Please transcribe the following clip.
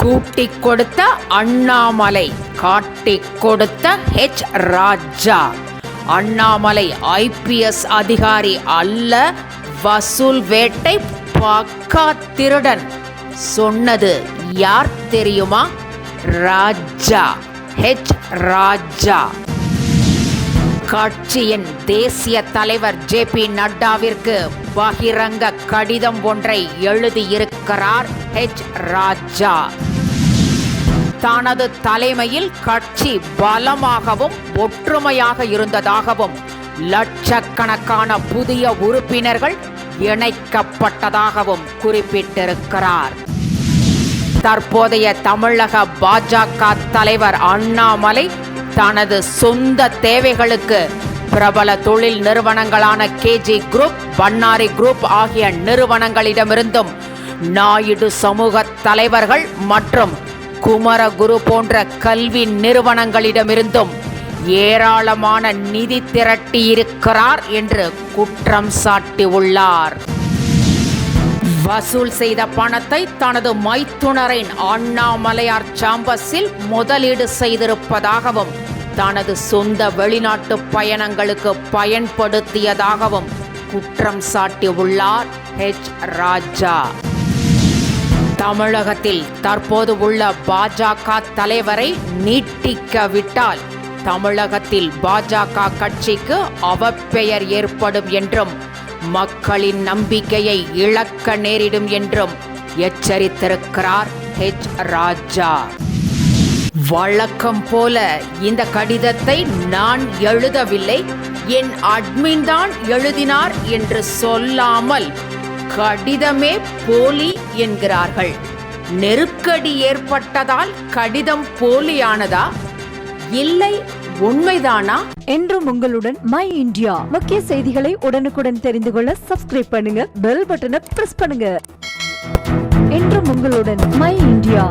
கூட்டி கொடுத்த அண்ணாமலை காட்டி கொடுத்த ஹெச் ராஜா. அண்ணாமலை ஐபிஎஸ் அதிகாரி அல்ல வசூல் வேட்டை பக்கா திருடன். சொன்னது யார் தெரியுமா? ராஜா ஹெச் ராஜா. கட்சியின் தேசிய தலைவர் ஜே பி நட்டாவிற்கு பகிரங்க கடிதம் ஒன்றை எழுதியிருக்கிறார் ஹெச் ராஜா. தனது தலைமையில் கட்சி பலமாகவும் ஒற்றுமையாக இருந்ததாகவும் லட்சக்கணக்கான புதிய உறுப்பினர்கள் இணைக்கப்பட்டதாகவும் குறிப்பிட்டிருக்கிறார். தற்போதைய தமிழக பாஜக தலைவர் அண்ணாமலை தனது சொந்த தேவைகளுக்கு பிரபல தொழில் நிறுவனங்களான கேஜி குரூப் பன்னாரி குரூப் ஆகிய நிறுவனங்களிடமிருந்தும் நாயுடு சமூக தலைவர்கள் மற்றும் குமரகுரு போன்ற கல்வி நிறுவனங்களிடமிருந்தும் ஏராளமான நிதி திரட்டியிருக்கிறார் என்று குற்றம் சாட்டியுள்ளார். வசூல் செய்த பணத்தை தனது மைத்துனரின் அண்ணாமலையார் சாம்பஸில் முதலீடு செய்திருப்பதாகவும் தனது சொந்த வெளிநாட்டு பயணங்களுக்கு பயன்படுத்தியதாகவும் குற்றம் சாட்டியுள்ளார் ஹெச் ராஜா. தமிழகத்தில் தற்போது உள்ள பாஜக தலைவரை நீட்டிக்கவிட்டால் தமிழகத்தில் பாஜக கட்சிக்கு அவப்பெயர் ஏற்படும் என்றும் மக்களின் நம்பிக்கையை இழக்க நேரிடும் என்றும் எச்சரித்திருக்கிறார் ஹெச் ராஜா. வழக்கம் போல இந்த கடிதத்தை நான் எழுதவில்லை. என் அட்மின் தான் எழுதினார் என்று சொல்லாமல் கடிதமே போலி என்கிறார்கள். நெருக்கடி ஏற்பட்டதால் கடிதம் போலியானதா? இல்லை உண்மைதானா? என்றும் உங்களுடன் மை இந்தியா. முக்கிய செய்திகளை உடனுக்குடன் தெரிந்து கொள்ள சப்ஸ்கிரைப் பண்ணுங்க பெல் பட்டனை பிரஸ் பண்ணுங்க. என்றும் உங்களுடன் மை இந்தியா.